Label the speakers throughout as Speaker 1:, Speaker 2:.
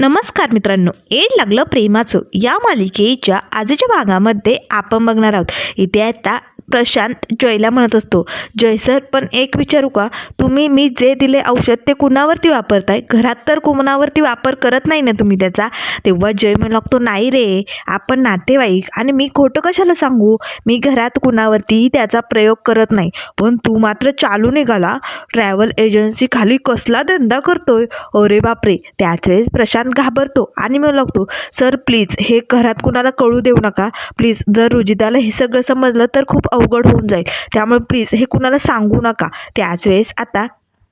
Speaker 1: नमस्कार मित्रांनो एड लागलं प्रेमाचं. या मालिकेच्या आजच्या भागामध्ये आपण बघणार आहोत. इथे आता प्रशांत जयला म्हणत असतो. जय सर पण एक विचारू का? तुम्ही मी जे दिले औषध ते कुणावरती वापरताय? घरात तर कुणावरती वापर करत नाही ना तुम्ही त्याचा? तेव्हा जय म्हणू लागतो नाही रे आपण नातेवाईक आणि मी खोटं कशाला सांगू? मी घरात कुणावरतीही त्याचा प्रयोग करत नाही. पण तू मात्र चालू निघाला. ट्रॅव्हल एजन्सी खाली कसला धंदा करतोय? अरे बापरे त्याच वेळेस प्रशांत घाबरतो आणि म्हणू लागतो सर प्लीज हे घरात कुणाला कळू देऊ नका. प्लीज जर रुजिताला हे सगळं समजलं तर खूप अवघड होऊन जाईल. त्यामुळे प्लीज हे कुणाला सांगू नका. त्याच वेळेस आता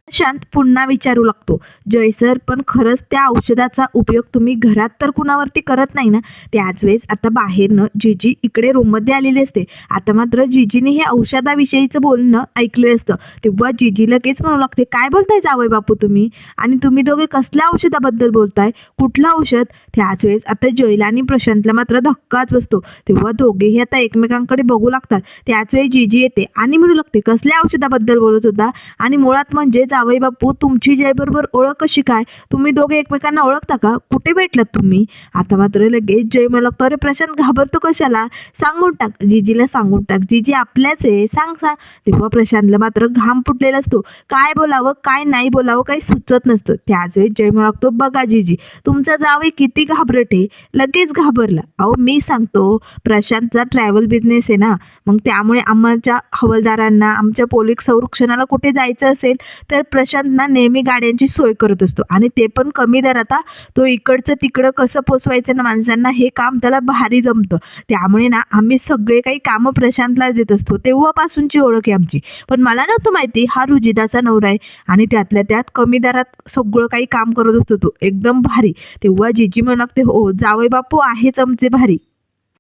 Speaker 1: शांत पुन्हा विचारू लागतो. जय सर पण खरंच त्या औषधाचा उपयोग तुम्ही घरात तर कुणावरती करत नाही ना? त्याच वेळेस आता बाहेरनं जिजी इकडे रूममध्ये आलेली असते. आता मात्र जीजीने हे औषधाविषयीचं बोलणं ऐकलं असतं. तेव्हा जीजी लगेच म्हणू लागते काय बोलताय जावय बापू तुम्ही? आणि तुम्ही दोघे कसल्या औषधाबद्दल बोलताय? कुठलं औषध? त्याच वेळेस आता जयला आणि प्रशांतला मात्र धक्काच बसतो. तेव्हा दोघेही आता एकमेकांकडे बघू लागतात. त्याच वेळी जीजी येते आणि म्हणू लागते कसल्या औषधाबद्दल बोलत होता? आणि मुळात म्हणजे जावई बापू तुमची जयबरोबर ओळख कशी काय? तुम्ही दोघे एकमेकांना ओळखता का? कुठे भेटलात तुम्ही? आता मात्र लगेच जय मला अरे प्रशांत घाबरतो कशाला? सांगून टाक जिजीला सांगून टाक. जिजी आपल्याच आहे सांग सांग. तेव्हा प्रशांतला मात्र घाम फुटलेला असतो. काय बोलावं काय नाही बोलावं काही सुचत नसतं. त्याच वेळी जय मला लागतो बघा जिजी तुमचा जावई किती घाबरट आहे. लगेच घाबरला. अहो मी सांगतो प्रशांतचा ट्रॅव्हल बिझनेस आहे ना मग त्यामुळे आम्हाच्या हवालदारांना आमच्या पोलीस संरक्षणाला कुठे जायचं असेल तर प्रशांत ना नेहमी गाड्यांची सोय करत असतो. आणि ते पण कमी दरात आता तो इकडचं तिकडं कसं पोचवायचं ना माणसांना हे काम त्याला भारी जमतं. त्यामुळे ना आम्ही सगळे काही कामं प्रशांतला देत असतो. तेव्हापासूनची ओळख आहे आमची. पण मला नव्हतं माहिती हा रुजिदाचा नवरा आहे. आणि त्यातल्या त्यात कमी दरात सगळं काही काम करत असतो तो. एकदम भारी. तेव्हा जिजी म्हणते हो जावई बापू आहेच आमचे भारी.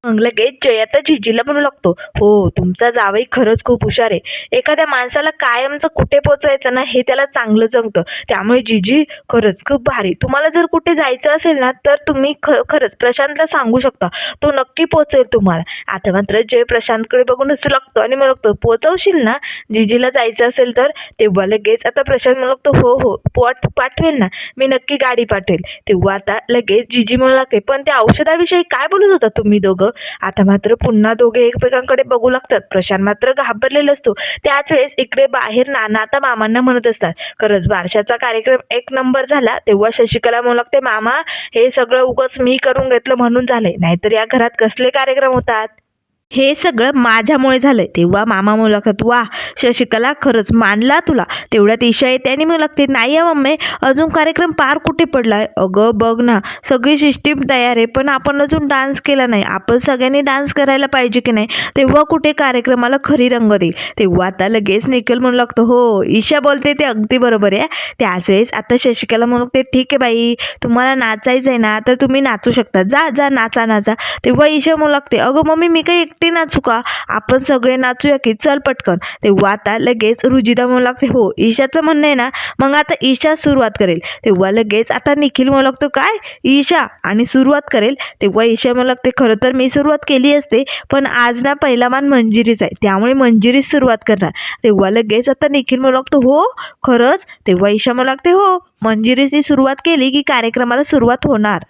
Speaker 1: मग लगेच जय आता जिजीला म्हणू लागतो. हो तुमचा जावई खरंच खूप हुशार आहे. एखाद्या माणसाला कायमचं कुठे पोचवायचं ना हे त्याला चांगलं जमतं. त्यामुळे जिजी खरंच खूप भारी. तुम्हाला जर कुठे जायचं असेल ना तर तुम्ही ख खरंच प्रशांतला सांगू शकता. तो नक्की पोचवेल तुम्हाला. आता मात्र जय प्रशांतकडे बघून हसू लागतो आणि मला लागतो पोचवशील ना? जिजीला जायचं असेल तर? तेव्हा लगेच आता प्रशांत म्हणू लागतो हो हो पोट पाठवेल ना. मी नक्की गाडी पाठवेल. तेव्हा आता लगेच जिजी म्हणू लागते पण त्या औषधाविषयी काय बोलत होता तुम्ही दोघं? आता मात्र पुन्हा दोघे एकमेकांकडे बघू लागतात. प्रशांत मात्र घाबरलेला असतो. त्याच वेळेस इकडे बाहेर नाना आता मामांना म्हणत असतात. खरंच बारशाचा कार्यक्रम एक नंबर झाला तेव्हा शशिकला म्हणू लागते मामा हे सगळं उगच मी करून घेतलं म्हणून झालंय. नाहीतर या घरात कसले कार्यक्रम होतात? हे सगळं माझ्यामुळे झालंय. तेव्हा मामा मुलाखत वा शशिकला खरंच मानला तुला? तेवढ्यात ईशा येते आणि म्हणू लागते नाही आहे मम्मी अजून कार्यक्रम पार कुठे पडलाय? अगं बघ ना सगळी सिस्टीम तयार आहे पण आपण अजून डान्स केला नाही. आपण सगळ्यांनी डान्स करायला पाहिजे की नाही तेव्हा कुठे कार्यक्रमाला खरी रंग देईल? तेव्हा आता लगेच निखिल म्हणू लागतो हो ईशा बोलते ते अगदी बरोबर आहे. त्याच वेळेस आता शशिकला म्हणू लागते ठीक आहे बाई तुम्हाला नाचायचं आहे ना तर तुम्ही नाचू शकता. जा जा नाचा नाचा. तेव्हा ईशा म्हणू लागते अगं मम्मी मी काही एकटी नाचू का? आपण सगळे नाचूया की चल पटकन. तेव्हा आता लगेच रुजिदा म्हणू लागते. हो ईशाचं म्हणणं आहे ना मग आता ईशा सुरुवात करेल. तेव्हा लगेच आता निखिल म्हणू लागतो काय? ईशा? आणि सुरुवात करेल. तेव्हा ईशा म्हणू लागते खरं तर मी सुरुवात केली असते पण आज ना पहिला मान मंजिरीच आहे. त्यामुळे मंजिरीच सुरुवात करणार. तेव्हा लगेच आता निखिल म्हणू लागतो हो खरंच? तेव्हा ईशा म्हणू लागते हो मंजिरीची सुरुवात केली की कार्यक्रमाला सुरुवात होणार.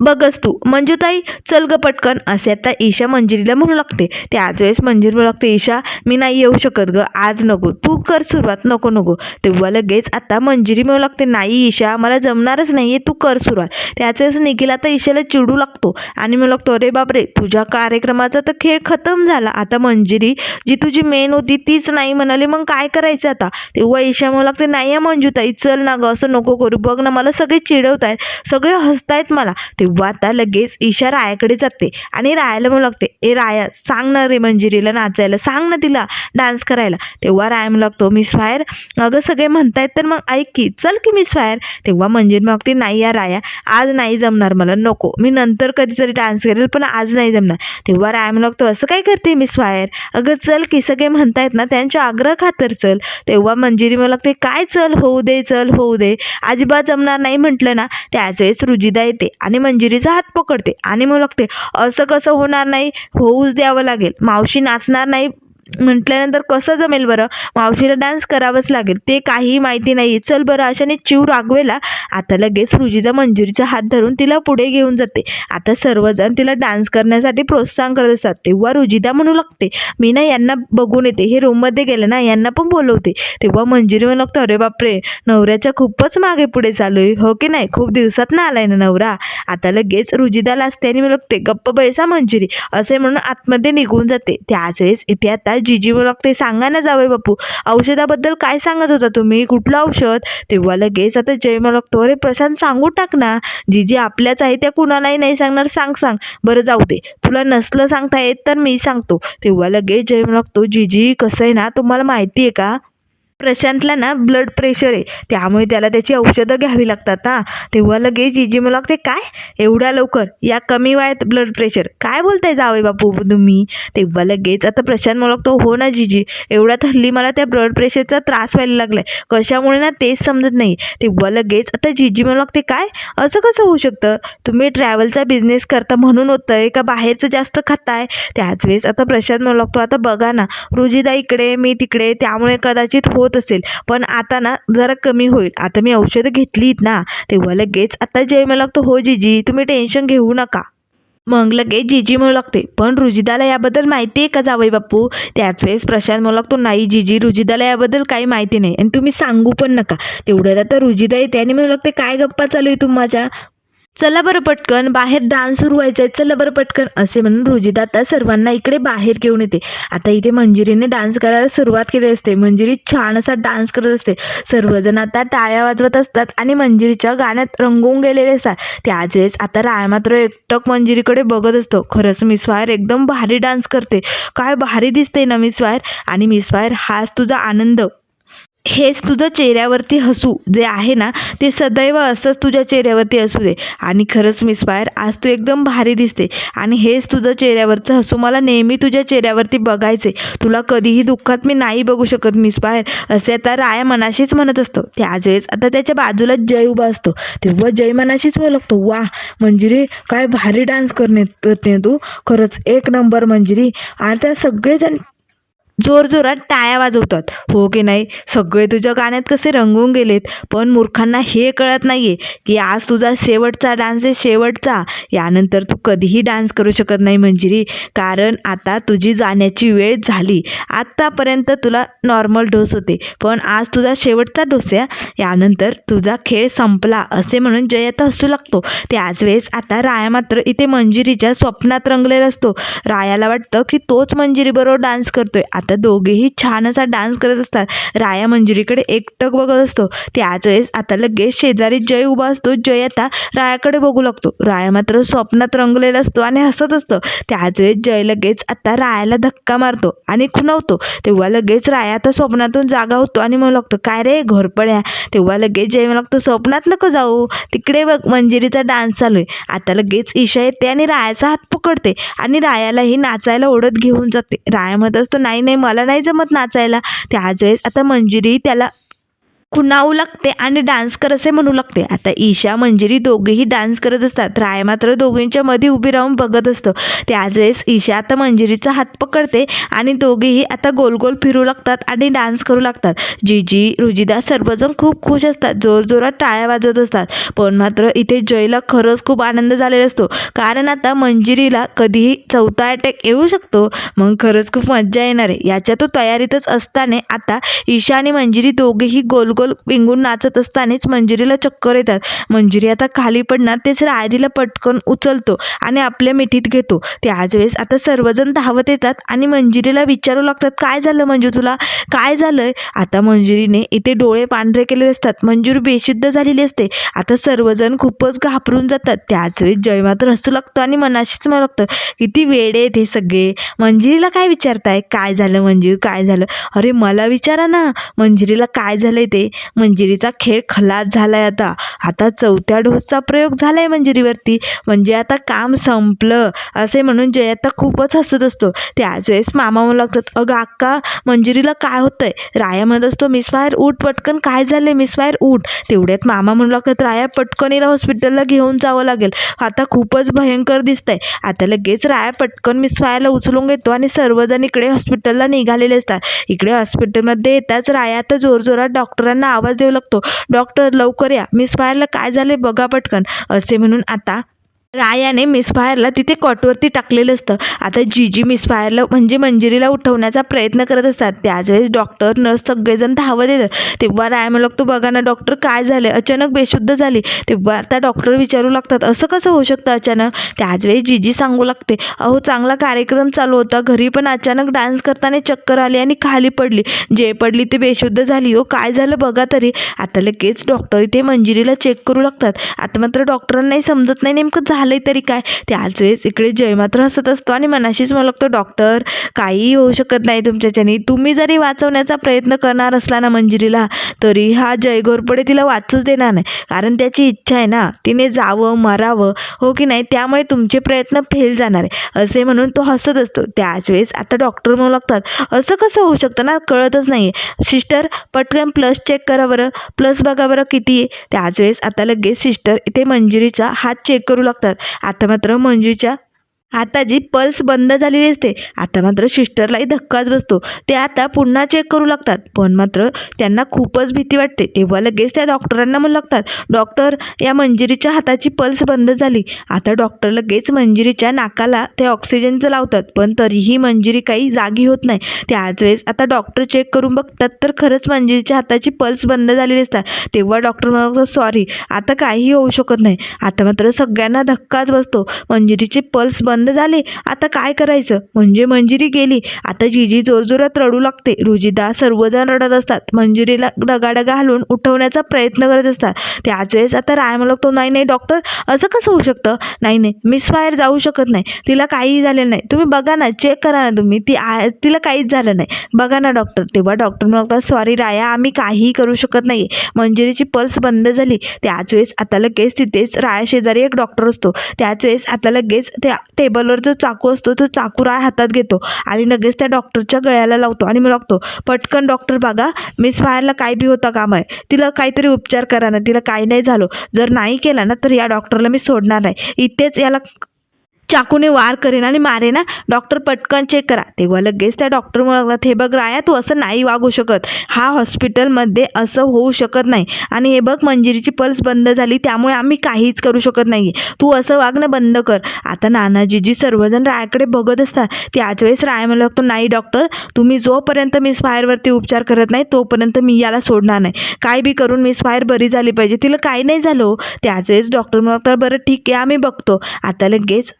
Speaker 1: बघच तू. मंजूताई चल ग पटकन. असे आता ईशा मंजिरीला म्हणू लागते. त्याच वेळेस मंजिरी म्हणू लागते ईशा मी नाही येऊ शकत ग. आज नको. तू कर सुरुवात. नको नको. तेव्हा लगेच आता मंजिरी म्हणू लागते नाही ईशा मला जमणारच नाही आहे तू कर सुरुवात. त्याच वेळेस निखिल आता ईशाला चिडू लागतो आणि म्हणू लागतो अरे बापरे तुझ्या कार्यक्रमाचा तर खेळ खतम झाला. आता मंजिरी जी तुझी मेन होती तीच नाही म्हणाली. मग काय करायचं आता? तेव्हा ईशा म्हणू लागते नाही आहे मंजूताई चल ना ग. असं नको करू. बघ ना मला सगळे चिडवत आहेत सगळे हसतायत मला. तेव्हा आता लगेच ईशा रायाकडे जाते आणि रायाला म्हणू लागते ए राया सांग ना रे मंजिरीला नाचायला सांग ना तिला डान्स करायला. तेव्हा राया म्हणू लागतो मिस फायर अगं सगळे म्हणतायत तर मग ऐक की चल की मिस फायर तेव्हा मंजिरी म्हणते नाही या राया आज नाही जमणार मला नको मी नंतर कधीतरी डान्स करेल पण आज नाही जमणार. तेव्हा राया म्हणू लागतो असं काय करते मिस फायर अगं चल की सगळे म्हणतायत ना त्यांच्या आग्रह खातर चल. तेव्हा मंजिरी म्हणू लागते काय चल होऊ दे चल होऊ दे अजिबात जमणार नाही म्हटलं ना त्याच वेळेस रुजिदा येते आणि मंजिरीचा हात पकडते आणि मग लागते असं कसं होणार नाही होऊच द्यावं लागेल. मावशी नाचणार नाही म्हटल्यानंतर कसं जमेल बरं? मावशीला डान्स करावाच लागेल. ते काहीही माहिती नाही चल बरं अशाने चिव रागवेला. आता लगेच रुजिता मंजुरीचा हात धरून तिला पुढे घेऊन जाते. आता सर्वजण तिला डान्स करण्यासाठी प्रोत्साहन करत असतात. तेव्हा रुजिता म्हणू लागते मी ना यांना बघून येते. हे रूममध्ये गेले ना यांना पण बोलवते. तेव्हा मंजुरी म्हणू लागतं अरे बापरे! नवऱ्याच्या खूपच मागे पुढे चालू आहे. हो की नाही? खूप दिवसात ना आलाय ना नवरा? आता लगेच रुजिदाला असते आणि म्हणू लागते गप्प बैसा मंजुरी. असे म्हणून आतमध्ये निघून जाते. त्याच वेळेस इथे आता जिजी म्हणू लागते सांगा ना जावे बापू. औषधाबद्दल काय सांगत होता तुम्ही? कुठलं औषध? तेव्हा लगेच आता जय मला लागतो अरे प्रशांत सांगू टाक ना. जिजी आपल्याच आहे त्या कुणालाही नाही सांगणार. सांग सांग. बरं जाऊ दे. तुला नसलं सांगता येत तर मी सांगतो. तेव्हा लगेच जय मला लागतो जिजी कसं आहे ना? तुम्हाला माहिती आहे का? प्रशांतला ना ब्लड प्रेशर आहे. त्यामुळे त्याला त्याची औषधं घ्यावी लागतात ना. तेव्हा लगेच जिजी मला लागते काय? एवढ्या लवकर? या कमी वयात ब्लड प्रेशर काय बोलताय जावे बापू तुम्ही? तेव्हा लगेच आता प्रशांत मला लागतो हो ना जिजी एवढ्यात हल्ली मला त्या ब्लड प्रेशरचा त्रास व्हायला लागलाय. कशामुळे ना तेच समजत नाही. तेव्हा लगेच आता जीजी मला लागते काय? असं कसं होऊ शकतं? तुम्ही ट्रॅव्हलचा बिझनेस करता म्हणून होतंय का? बाहेरचं जास्त खाताय? त्याच वेळेस आता प्रशांत मला लागतो आता बघा ना रुजिदा इकडे मी तिकडे त्यामुळे कदाचित होत असेल. पण आता ना जरा कमी होईल. आता मी औषधं घेतलीत ना तेव्हा लगेच आता जय मला लागतो. हो जीजी तुम्ही टेन्शन घेऊ नका. मग लगेच जिजी म्हणू लागते पण रुजिदाला याबद्दल माहिती आहे का जावई बापू? त्याच वेळेस प्रशांत म्हणू लागतो नाही जिजी रुजिदाला याबद्दल काही माहिती नाही. आणि तुम्ही सांगू पण नका. तेवढ्यात आता रुजिदा येते आणि म्हणू लागते काय गप्पा चालू आहे तुम्हाला चला बरं पटकन बाहेर डान्स सुरू व्हायचा आहे चला बरं पटकन असे म्हणून रुजिदा आता सर्वांना इकडे बाहेर घेऊन येते. आता इथे मंजिरीने डान्स करायला सुरुवात केली असते. मंजिरी छान असा डान्स करत असते. सर्वजण आता टाळ्या वाजवत असतात आणि मंजिरीच्या गाण्यात रंगवून गेलेले असतात. त्याच वेळेस आता राय मात्र एकटक मंजिरीकडे बघत असतो. खरंच मिस वायर एकदम भारी डान्स करते. काय भारी दिसते ना मिस वायर? आणि मिस वायर हाच तुझा आनंद. हेच तुझं चेहऱ्यावरती हसू जे आहे ना ते सदैव असंच तुझ्या चेहऱ्यावरती असू दे. आणि खरंच मिसफायर आज तू एकदम भारी दिसते. आणि हेच तुझं चेहऱ्यावरचं हसू. मला नेहमी तुझ्या चेहऱ्यावरती बघायचे तुला कधीही दुःखात मी नाही बघू शकत मिसफायर असे आता राया मनाशीच म्हणत असतो. त्याच वेळेस आता त्याच्या बाजूला जय उभा असतो. तेव्हा जय मनाशीच बोलतो वा मंजिरी काय भारी डान्स करणे करते तू खरंच एक नंबर मंजिरी. आणि त्या सगळेजण जोरजोरात टाळ्या वाजवतात. हो की नाही? सगळे तुझ्या गाण्यात कसे रंगून गेलेत. पण मूर्खांना हे कळत नाही आहे की आज तुझा शेवटचा डान्स आहे शेवटचा. यानंतर तू कधीही डान्स करू शकत नाही मंजिरी. कारण आता तुझी जाण्याची वेळ झाली. आत्तापर्यंत तुला नॉर्मल डोस होते. पण आज तुझा शेवटचा डोस आहे यानंतर तुझा खेळ संपला असे म्हणून जय आता हसू लागतो. त्याच वेळेस आता राया मात्र इथे मंजिरीच्या स्वप्नात रंगलेला असतो. रायाला वाटतं की तोच मंजिरीबरोबर डान्स करतोय. आता दोघेही छान असा डान्स करत असतात. राया मंजिरीकडे एकटक बघत असतो. त्याच वेळेस आता लगेच शेजारी जय उभा असतो. जय आता रायाकडे बघू लागतो. राया मात्र स्वप्नात रंगलेला असतो आणि हसत असतो. त्याच वेळेस जय लगेच आता रायाला धक्का मारतो आणि खुणवतो. तेव्हा लगेच राया आता स्वप्नातून जागा होतो आणि म्हणू लागतो काय रे घोरपड्या तेव्हा लगेच जय मला लागतो स्वप्नात नको जाऊ. तिकडे बघ मंजिरीचा डान्स चालू आहे. आता लगेच ईशा येते आणि रायाचा हात पकडते आणि रायालाही नाचायला ओढत घेऊन जाते. राया म्हणत असतो नाही नाही मला नाही जमत नाचायला. त्याच वेळेस आता मंजिरी त्याला खुणावू लागते आणि डान्स कर असे म्हणू लागते. आता ईशा मंजिरी दोघेही डान्स करत असतात. राय मात्र दोघींच्या मध्ये उभी राहून बघत असतो. त्याच वेळेस ईशा आता मंजिरीचा हात पकडते आणि दोघेही आता गोल गोल फिरू लागतात आणि डान्स करू लागतात. जीजी रुजिदा सर्वजण खूप खुश असतात. जोरजोरात टाळ्या वाजवत असतात. पण मात्र इथे जयला खरंच खूप आनंद झालेला असतो. कारण आता मंजिरीला कधीही चौथा अटॅक येऊ शकतो. मग खरंच खूप मज्जा येणार. आहे याच्या तो तयारीतच असताना आता ईशा आणि मंजिरी दोघेही गोल गोल विंगून नाचत असतानाच मंजिरीला चक्कर येतात. मंजिरी आता खाली पडणार तेच रायरीला पटकन उचलतो आणि आपल्या मिठीत घेतो. त्याच वेळेस आता सर्वजण धावत येतात आणि मंजिरीला विचारू लागतात काय झालं मंजू तुला? काय झालंय? आता मंजिरीने इथे डोळे पांढरे केलेले असतात. मंजूर बेशुद्ध झालेली असते. आता सर्वजण खूपच घाबरून जातात. त्याच वेळेस जय मात्र हसू लागतो आणि मनाशीच म्हणू लागतं किती वेडे आहेत हे सगळे. मंजिरीला काय विचारताय? काय झालं मंजू? काय झालं? अरे मला विचारा ना. मंजिरीला काय झालंय ते? मंजिरीचा खेळ खलास झालाय आता. आता चौथ्या डोसचा प्रयोग झालाय मंजिरीवरती. म्हणजे आता काम संपलं असे म्हणून जय आता खूपच हसत असतो. त्याच वेळेस मामा म्हणू लागतात अगं अक्का मंजिरीला काय होतंय? राया म्हणत असतो मिस फायर उठ पटकन काय झालंय? मिस फायर उठ. तेवढ्यात मामा म्हणू लागतात राया पटकन हिला हॉस्पिटलला घेऊन जावं लागेल. आता खूपच भयंकर दिसतंय. आता लगेच राया पटकन मिस फायरला उचलून घेतो आणि सर्वजण इकडे हॉस्पिटलला निघालेले असतात. इकडे हॉस्पिटलमध्ये येताच राया आता जोरजोरात डॉक्टरांना आवाज देऊ लागतो. डॉक्टर लवकर या. मिस फायरला काय झाले बघा पटकन. असे म्हणून आता रायाने मिस फायरला तिथे कॉटवरती टाकलेलं असतं. आता जीजी मिस फायरला म्हणजे मंजिरीला उठवण्याचा प्रयत्न करत असतात. त्याच वेळेस डॉक्टर नर्स सगळेजण धावत येतात. तेव्हा राय म्हणू लागतो बघा ना डॉक्टर काय झालं अचानक बेशुद्ध झाली. तेव्हा आता डॉक्टर विचारू लागतात असं कसं होऊ शकतं अचानक? त्याच वेळी जीजी सांगू लागते अहो चांगला कार्यक्रम चालू होता. घरी पण अचानक डान्स करताना चक्कर आली आणि खाली पडली. जे पडली ते बेशुद्ध झाली. हो काय झालं बघा तरी. आता लगेच डॉक्टर इथे मंजिरीला चेक करू लागतात. आता मात्र डॉक्टरांनाही समजत नाही नेमकं झालं झालंय तरी काय? त्याच वेळेस इकडे जय मात्र हसत असतो आणि मनाशीच मला लागतो डॉक्टर काहीही होऊ शकत नाही तुमच्याच्याने. तुम्ही जरी वाचवण्याचा प्रयत्न करणार असला ना मंजिरीला तरी हा जय घोरपडे तिला वाचूच देणार नाही. कारण त्याची इच्छा आहे ना तिने जावं मरावं हो की नाही त्यामुळे तुमचे प्रयत्न फेल जाणार आहे. असे म्हणून तो हसत असतो. त्याच वेळेस आता डॉक्टर म्हणू लागतात असं कसं होऊ शकतं ना? कळतच नाही सिस्टर पटकन प्लस चेक करा बरं. प्लस बघा बरं किती आहे. त्याच वेळेस आता लगेच सिस्टर इथे मंजिरीचा हात चेक करू लागतात. आता मात्र मंजूच्या हाताची पल्स बंद झालेली असते आता मात्र सिस्टरलाही धक्काच बसतो. ते आता पुन्हा चेक करू लागतात. पण मात्र त्यांना खूपच भीती वाटते. तेव्हा लगेच त्या डॉक्टरांना म्हणू लागतात डॉक्टर या मंजिरीच्या हाताची पल्स बंद झाली. आता डॉक्टर लगेच मंजिरीच्या नाकाला ते ऑक्सिजनचं लावतात. पण तरीही मंजिरी काही जागी होत नाही. त्याच वेळेस आता डॉक्टर चेक करून बघतात तर खरंच मंजिरीच्या हाताची पल्स बंद झालेली असतात. तेव्हा डॉक्टर म्हणतात सॉरी आता काहीही होऊ शकत नाही. आता मात्र सगळ्यांना धक्काच बसतो. मंजिरीची पल्स बंद बंद झाले. आता काय करायचं? म्हणजे मंजिरी गेली. आता जीजी जोरजोरात रडू लागते. रुजिदा सर्वजण रडत असतात. मंजिरीला डगाडगा घालून उठवण्याचा प्रयत्न करत असतात. त्याच वेळेस आता राय म्हणू लागतो नाही नाही डॉक्टर असं कसं होऊ शकतं? नाही नाही मिस फायर जाऊ शकत नाही. तिला काहीही झालेलं नाही. तुम्ही बघा ना चेक करा ना तुम्ही. ती आ तिला काहीच झालं नाही. बघा ना डॉक्टर तेव्हा डॉक्टर म्हणतात सॉरी राया आम्ही काहीही करू शकत नाही मंजिरीची पल्स बंद झाली. त्याच वेळेस आता लगेच तिथेच राया शेजारी एक डॉक्टर असतो. त्याच वेळेस आता लगेच त्या टेबलवर जो चाकू असतो तो चाकू राय हातात घेतो आणि लगेच त्या डॉक्टरच्या गळ्याला लावतो आणि मग लागतो पटकन डॉक्टर बघा मिस फायरला काय बी होता काम आहे. तिला काहीतरी उपचार करा ना तिला काही नाही झालं. जर नाही केला ना तर या डॉक्टरला मी सोडणार नाही. इथेच याला चाकूने वार करेन आणि मारे ना डॉक्टर पटकन चेक करा. तेव्हा लगेच त्या डॉक्टर म्हणतात हे बघ राया तू असं नाही वागू शकत. हा हॉस्पिटलमध्ये असं होऊ शकत नाही. आणि हे बघ मंजिरीची पल्स बंद झाली त्यामुळे आम्ही काहीच करू शकत नाही तू असं वागणं बंद कर. आता नानाजीजी सर्वजण रायाकडे बघत असतात त्याच वेळेस राय म्हणू लागतो नाही डॉक्टर तुम्ही जोपर्यंत मिस फायरवरती उपचार करत नाही तोपर्यंत मी याला सोडणार नाही. काय बी करून मिस फायर बरी झाली पाहिजे. तिला काही नाही झालं हो. त्याच वेळेस डॉक्टर म्हणतात बरं ठीक आहे आम्ही बघतो. आता लगेच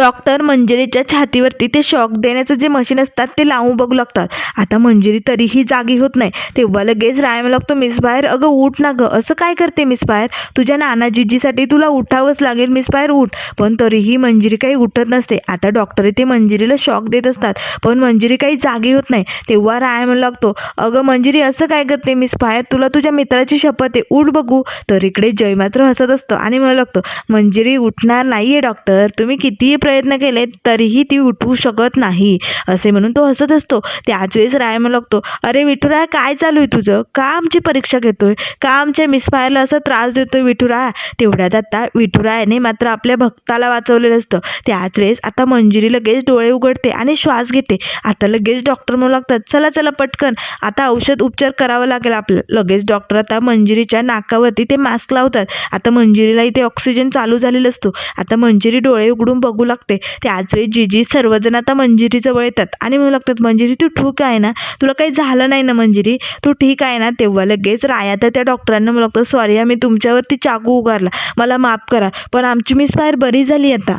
Speaker 1: डॉक्टर मंजिरीच्या छातीवरती ते शॉक देण्याचं जे मशीन असतात ते लावून बघू लागतात. आता मंजिरी तरीही जागी होत नाही. तेव्हा लगेच रायम लागतो मिस बाहेर अगं उठ ना गं. असं काय करते मिस बाहेर तुझ्या नानाजीजीसाठी तुला उठावंच लागेल मिस बाहेर उठ. पण तरीही मंजिरी काही उठत नसते. आता डॉक्टर इथे मंजिरीला शॉक देत असतात पण मंजिरी काही जागी होत नाही. तेव्हा रायम लागतो अगं मंजिरी असं काय करते मिस बाहेर तुला तुझ्या मित्राची शपथ आहे. उठ बघू. तर इकडे जय मात्र हसत असतं आणि मला लागतो मंजिरी उठणार नाहीये डॉक्टर. तुम्ही कितीही प्रयत्न केले तरीही ती उठवू शकत नाही असे म्हणून तो हसत असतो. त्याच वेळेस रायम लागतो अरे विठुराय काय चालू आहे तुझं? का आमची परीक्षा घेतोय? का आमच्या मिसफायरला असं त्रास देतोय विठुराय तेवढ्यात आता विठुरायाने मात्र आपल्या भक्ताला वाचवलेलं असतं. त्याच वेळेस आता मंजिरी लगेच डोळे उघडते आणि श्वास घेते. आता लगेच डॉक्टर म्हणू लागतात चला चला पटकन. आता औषध उपचार करावं लागेल आपलं. लगेच डॉक्टर आता मंजिरीच्या नाकावरती ते मास्क लावतात. आता मंजिरीला इथे ऑक्सिजन चालू झालेलं असतो. आता मंजिरी डोळे उघडून बघू लागते. त्याचवेळी जीजी सर्वजण आता मंजिरीजवळ येतात. आणि म्हणू लागतात मंजिरी तू ठीक आहे ना? तुला काही झालं नाही ना मंजिरी? तू ठीक आहे ना? तेव्हा लगेच राया तर त्या डॉक्टरांना म्हणू लागतं सॉरी आम्ही तुमच्यावरती चाकू उगारला. मला माफ करा. पण आमची मिसफायर बरी झाली आता.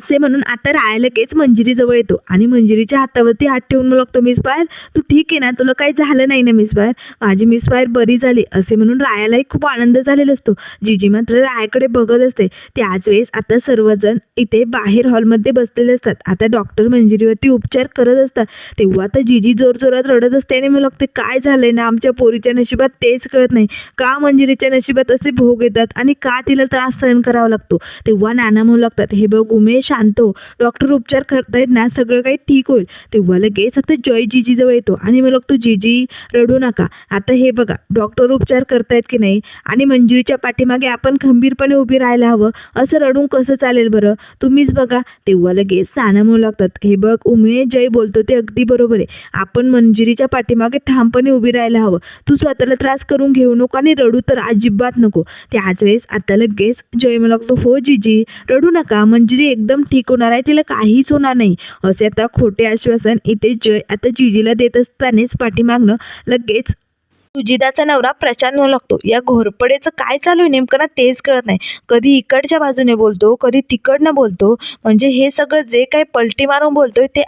Speaker 1: असे म्हणून आता राया लगेच मंजिरी जवळ येतो. आणि मंजिरीच्या हातावरती हात ठेवून मला लागतो मिस बाहेर? तू ठीक आहे ना? तुला काही झालं नाही ना मिस बाहेर? माझी मिस बाहेर बरी झाली. असे म्हणून रायालाही खूप आनंद झालेला असतो. जिजी मात्र रायाकडे बघत असते. त्याच वेळेस आता सर्वजण इथे बाहेर हॉलमध्ये बसलेले असतात. आता डॉक्टर मंजिरीवरती उपचार करत असतात. तेव्हा आता जिजी जोर जोरात रडत असते आणि मला लागते काय झालंय ना? आमच्या पोरीच्या नशिबात तेच कळत नाही. का मंजिरीच्या नशिबात असे भोग येतात? आणि का तिला त्रास सहन करावा लागतो? तेव्हा नाना म्हणू लागतात हे बघ उमेश शांत हो. डॉक्टर उपचार करतायत ना सगळं काही ठीक होईल. तेव्हा लगेच आता जय जीजीजवळ येतो. आणि मग लागतो जिजी रडू नका. आता हे बघा डॉक्टर उपचार करतायत की नाही? आणि मंजुरीच्या पाठीमागे आपण खंबीरपणे उभी राहायला हवं. असं रडून कसं चालेल बरं? तुम्हीच बघा. तेव्हा लगेच नाना म्हणू लागतात. हे बघ उमे जय बोलतो. ते अगदी बरोबर आहे. आपण मंजुरीच्या पाठीमागे ठामपणे उभी राहायला हवं. तू स्वतःला त्रास करून घेऊ नको आणि रडू तर अजिबात नको. त्याच वेळेस आता लगेच जय मला लागतो. हो जिजी रडू नका. मंजुरी एकदम एकदम ठीक होणार आहे तिला काहीच होणार नाही. असे आता खोटे आश्वासन इथे जय आता जिजीला देत असतानाच पाठीमागनं लगेच सुजिताचा नवरा प्रशांत होऊ लागतो या घोरपडेचं काय चालू आहे? नेमकं ना तेच कळत नाही. कधी इकडच्या बाजूने बोलतो कधी तिकडनं बोलतो. म्हणजे हे सगळं जे काही पलटी मारून बोलतोय ते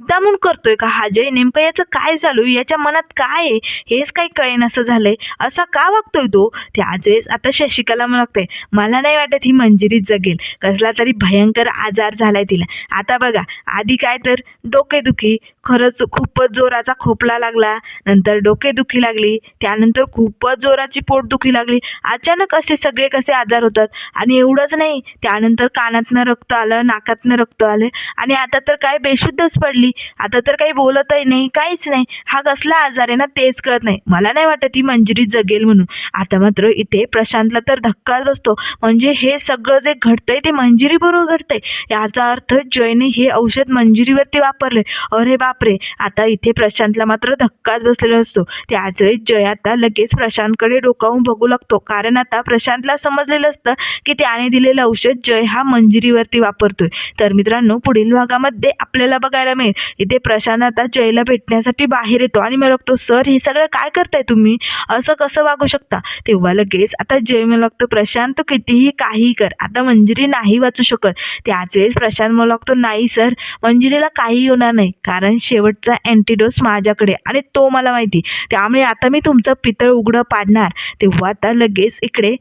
Speaker 1: मुद्दामून करतोय का हा? जय नेमकं याचं काय चालू याच्या मनात काय आहे? हेच काही कळेन असं झालंय. असा का वागतोय तो? त्याच वेळेस आता शशिकाला लागतंय मला नाही वाटत ही मंजिरी जगेल. कसला तरी भयंकर आजार झालाय तिला. आता बघा आधी काय तर डोकेदुखी खरंच खूपच जोराचा खोपला लागला. नंतर डोकेदुखी लागली. त्यानंतर खूपच जोराची पोटदुखी लागली. अचानक असे सगळे कसे आजार होतात? आणि एवढंच नाही त्यानंतर कानातनं रक्त आलं नाकातनं रक्त आलं. आणि आता तर काय बेशुद्धच पडली. आता तर काही बोलतही नाही काहीच नाही. हा कसला आजार आहे ना तेच कळत नाही. मला नाही वाटत ती मंजिरी जगेल म्हणून. आता मात्र इथे प्रशांतला तर धक्काच बसतो. म्हणजे हे सगळं जे घडतंय ते मंजिरीबरोबर घडतंय. याचा अर्थ जयने हे औषध मंजिरीवरती वापरले अरे बाप बापरे आता इथे प्रशांतला मात्र धक्काच बसलेला असतो. त्याचवेळी जय आता लगेच प्रशांतकडे डोकावून बघू लागतो. कारण आता प्रशांतला समजलेलं असतं की त्याने दिलेलं औषध जय हा मंजिरीवरती वापरतोय. तर मित्रांनो पुढील भागामध्ये आपल्याला बघायला मिळेल. इथे प्रशांत आता जयला भेटण्यासाठी बाहेर येतो आणि मला लागतो सर हे सगळं काय करताय तुम्ही? असं कसं वागू शकता? तेव्हा लगेच आता जय मला लागतो प्रशांत तू कितीही काही कर. आता मंजिरी नाही वाचू शकत. त्याच वेळेस प्रशांत मला लागतो नाही सर मंजिरीला काही होणार नाही. कारण शेवटचा अँटीडोस माझ्याकडे आणि तो मला माहिती त्यामुळे आता मी तुमचं पितळ उघडं पाडणार. तेव्हा आता लगेच इकडे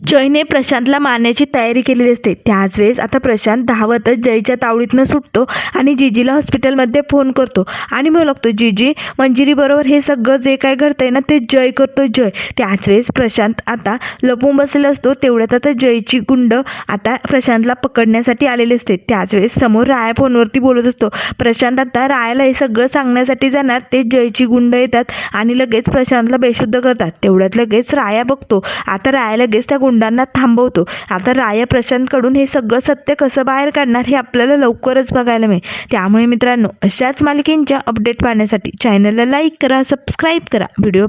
Speaker 1: जयने प्रशांतला मारण्याची तयारी केलेली असते. त्याच वेळेस आता प्रशांत धावतच जयच्या तावडीतनं सुटतो आणि जिजीला हॉस्पिटलमध्ये फोन करतो आणि म्हणू लागतो जिजी मंजिरीबरोबर हे सगळं जे काय घडतंय ना ते जय करतो जय. त्याच वेळेस प्रशांत आता लपून बसलेला असतो. तेवढ्यात आता जयची गुंड आता प्रशांतला पकडण्यासाठी आलेले असते. त्याच वेळेस समोर राया फोनवरती बोलत असतो. प्रशांत आता रायाला हे सगळं सांगण्यासाठी जाणार. ते जयची गुंड येतात आणि लगेच प्रशांतला बेशुद्ध करतात. तेवढ्यात लगेच राया बघतो. आता राया लगेच त्या गुंडांना थांबवतो. आता राया प्रशांतकडून हे सगळं सत्य कसं बाहेर काढणार हे आपल्याला लवकरच बघायला मिळेल. त्यामुळे मित्रांनो अशाच मालिकेंच्या अपडेट पाहण्यासाठी चॅनलला लाईक करा सबस्क्राईब करा. व्हिडिओ